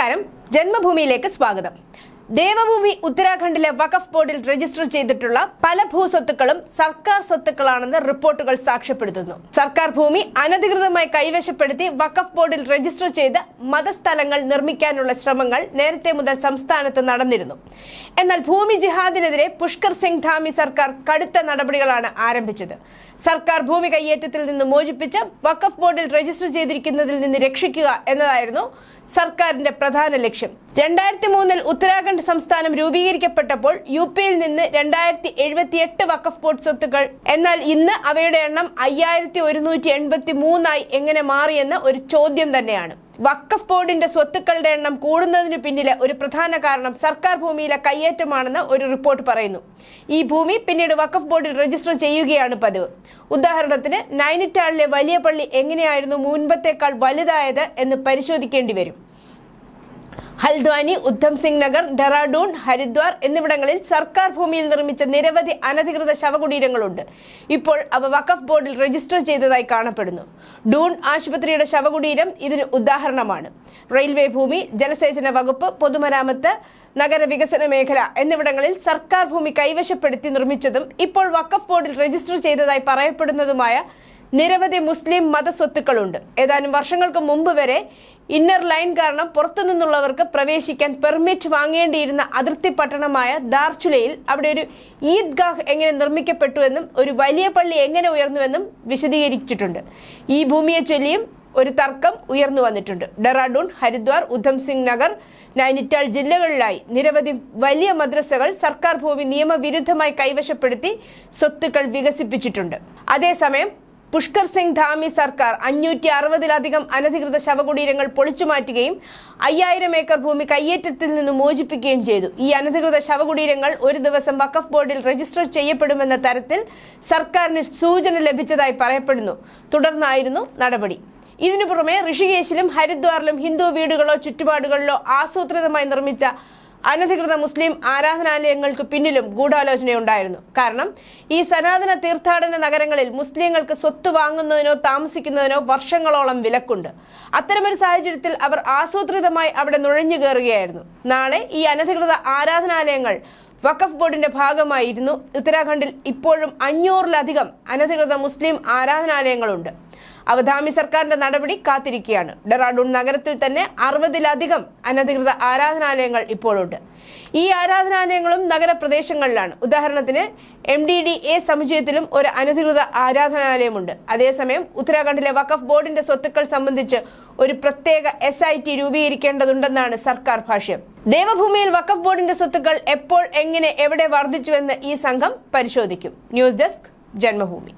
നമസ്കാരം. ജന്മഭൂമിയിലേക്ക് സ്വാഗതം. ദേവഭൂമി ഉത്തരാഖണ്ഡിലെ വഖഫ് ബോർഡിൽ രജിസ്റ്റർ ചെയ്തിട്ടുള്ള പല ഭൂസ്വത്തുക്കളും സർക്കാർ സ്വത്തുക്കളാണെന്ന് റിപ്പോർട്ടുകൾ സാക്ഷ്യപ്പെടുത്തുന്നു. സർക്കാർ ഭൂമി അനധികൃതമായി കൈവശപ്പെടുത്തി വഖഫ് ബോർഡിൽ രജിസ്റ്റർ ചെയ്ത് മതസ്ഥലങ്ങൾ നിർമ്മിക്കാനുള്ള ശ്രമങ്ങൾ നേരത്തെ മുതൽ സംസ്ഥാനത്ത് നടന്നിരുന്നു. എന്നാൽ ഭൂമി ജിഹാദിനെതിരെ പുഷ്കർ സിംഗ് ധാമി സർക്കാർ കടുത്ത നടപടികളാണ് ആരംഭിച്ചത്. സർക്കാർ ഭൂമി കയ്യേറ്റത്തിൽ നിന്ന് മോചിപ്പിച്ച് വഖഫ് ബോർഡിൽ രജിസ്റ്റർ ചെയ്തിരിക്കുന്നതിൽ നിന്ന് രക്ഷിക്കുക എന്നതായിരുന്നു സർക്കാരിന്റെ പ്രധാന ലക്ഷ്യം. രണ്ടായിരത്തി മൂന്നിൽ ഉത്തരാഖണ്ഡ് സംസ്ഥാനം രൂപീകരിക്കപ്പെട്ടപ്പോൾ യു പിയിൽ നിന്ന് രണ്ടായിരത്തി എഴുപത്തിയെട്ട് വഖഫ് ബോർഡ് സ്വത്തുക്കൾ. എന്നാൽ ഇന്ന് അവയുടെ എണ്ണം അയ്യായിരത്തി ഒരുന്നൂറ്റി എൺപത്തി മൂന്നായി എങ്ങനെ മാറിയെന്ന ഒരു ചോദ്യം തന്നെയാണ്. വഖഫ് ബോർഡിന്റെ സ്വത്തുക്കളുടെ എണ്ണം കൂടുന്നതിന് പിന്നിലെ ഒരു പ്രധാന കാരണം സർക്കാർ ഭൂമിയിലെ കയ്യേറ്റമാണെന്ന് ഒരു റിപ്പോർട്ട് പറയുന്നു. ഈ ഭൂമി പിന്നീട് വക്കഫ് ബോർഡിൽ രജിസ്റ്റർ ചെയ്യുകയാണ് പതിവ്. ഉദാഹരണത്തിന് നൈനിറ്റാളിലെ വലിയ പള്ളി എങ്ങനെയായിരുന്നു മുൻപത്തേക്കാൾ വലുതായത് എന്ന് പരിശോധിക്കേണ്ടി വരും. ഹൽദ്വാനി ഉദ്ധം സിംഗ് നഗർ ഡെറാഡൂൺ ഹരിദ്വാർ എന്നിവിടങ്ങളിൽ സർക്കാർ ഭൂമിയിൽ നിർമ്മിച്ച നിരവധി അനധികൃത ശവകുടീരങ്ങളുണ്ട്. ഇപ്പോൾ അവ വഖഫ് ബോർഡിൽ രജിസ്റ്റർ ചെയ്തതായി കാണപ്പെടുന്നു. ഡൂൺ ആശുപത്രിയുടെ ശവകുടീരം ഇതിന് ഉദാഹരണമാണ്. റെയിൽവേ ഭൂമി ജലസേചന വകുപ്പ് പൊതുമരാമത്ത് നഗരവികസന മേഖല എന്നിവിടങ്ങളിൽ സർക്കാർ ഭൂമി കൈവശപ്പെടുത്തി നിർമ്മിച്ചതും ഇപ്പോൾ വഖഫ് ബോർഡിൽ രജിസ്റ്റർ ചെയ്തതായി പറയപ്പെടുന്നതുമായ നിരവധി മുസ്ലിം മതസ്വത്തുക്കളുണ്ട്. ഏതാനും വർഷങ്ങൾക്ക് മുമ്പ് വരെ ഇന്നർ ലൈൻ കാരണം പുറത്തുനിന്നുള്ളവർക്ക് പ്രവേശിക്കാൻ പെർമിറ്റ് വാങ്ങേണ്ടിയിരുന്ന അതിർത്തി പട്ടണമായ ദാർച്ചുലയിൽ അവിടെ ഒരു ഈദ്ഗാഹ് എങ്ങനെ നിർമ്മിക്കപ്പെട്ടുവെന്നും ഒരു വലിയ പള്ളി എങ്ങനെ ഉയർന്നുവെന്നും വിശദീകരിച്ചിട്ടുണ്ട്. ഈ ഭൂമിയെ ചൊല്ലിയും ഒരു തർക്കം ഉയർന്നു വന്നിട്ടുണ്ട്. ഡെറാഡൂൺ ഹരിദ്വാർ ഉദ്ധം സിംഗ് നഗർ നൈനിറ്റാൾ ജില്ലകളിലായി നിരവധി വലിയ മദ്രസകൾ സർക്കാർ ഭൂമി നിയമവിരുദ്ധമായി കൈവശപ്പെടുത്തി സ്വത്തുക്കൾ വികസിപ്പിച്ചിട്ടുണ്ട്. അതേസമയം പുഷ്കർ സിംഗ് ധാമി സർക്കാർ അഞ്ഞൂറ്റി അറുപതിലധികം അനധികൃത ശവകുടീരങ്ങൾ പൊളിച്ചുമാറ്റുകയും അയ്യായിരം ഏക്കർ ഭൂമി കയ്യേറ്റത്തിൽ നിന്ന് മോചിപ്പിക്കുകയും ചെയ്തു. ഈ അനധികൃത ശവകുടീരങ്ങൾ ഒരു ദിവസം വഖഫ് ബോർഡിൽ രജിസ്റ്റർ ചെയ്യപ്പെടുമെന്ന തരത്തിൽ സർക്കാരിന് സൂചന ലഭിച്ചതായി പറയപ്പെടുന്നു. തുടർന്നായിരുന്നു നടപടി. ഇതിനു പുറമെ ഋഷികേശിലും ഹരിദ്വാറിലും ഹിന്ദു വീടുകളോ ചുറ്റുപാടുകളിലോ ആസൂത്രിതമായി നിർമ്മിച്ച അനധികൃത മുസ്ലിം ആരാധനാലയങ്ങൾക്ക് പിന്നിലും ഗൂഢാലോചനയുണ്ടായിരുന്നു. കാരണം ഈ സനാതന തീർത്ഥാടന നഗരങ്ങളിൽ മുസ്ലിങ്ങൾക്ക് സ്വത്ത് വാങ്ങുന്നതിനോ താമസിക്കുന്നതിനോ വർഷങ്ങളോളം വിലക്കുണ്ട്. അത്തരമൊരു സാഹചര്യത്തിൽ അവർ ആസൂത്രിതമായി അവിടെ നുഴഞ്ഞു കയറുകയായിരുന്നു. നാളെ ഈ അനധികൃത ആരാധനാലയങ്ങൾ വഖഫ് ബോർഡിന്റെ ഭാഗമായിരുന്നു. ഉത്തരാഖണ്ഡിൽ ഇപ്പോഴും അഞ്ഞൂറിലധികം അനധികൃത മുസ്ലിം ആരാധനാലയങ്ങളുണ്ട്. അവധാമി സർക്കാരിന്റെ നടപടി കാത്തിരിക്കുകയാണ്. ഡെറാഡൂൺ നഗരത്തിൽ തന്നെ അറുപതിലധികം അനധികൃത ആരാധനാലയങ്ങൾ ഇപ്പോഴുണ്ട്. ഈ ആരാധനാലയങ്ങളും നഗരപ്രദേശങ്ങളിലാണ്. ഉദാഹരണത്തിന് എം ഡി ഡി എ സമുച്ചയത്തിലും ഒരു അനധികൃത ആരാധനാലയമുണ്ട്. അതേസമയം ഉത്തരാഖണ്ഡിലെ വഖഫ് ബോർഡിന്റെ സ്വത്തുക്കൾ സംബന്ധിച്ച് ഒരു പ്രത്യേക എസ് ഐ ടി രൂപീകരിക്കേണ്ടതുണ്ടെന്നാണ് സർക്കാർ ഭാഷ്യം. ദേവഭൂമിയിൽ വഖഫ് ബോർഡിന്റെ സ്വത്തുക്കൾ എപ്പോൾ എങ്ങനെ എവിടെ വർദ്ധിച്ചുവെന്ന് ഈ സംഘം പരിശോധിക്കും. News desk Janmabhumi.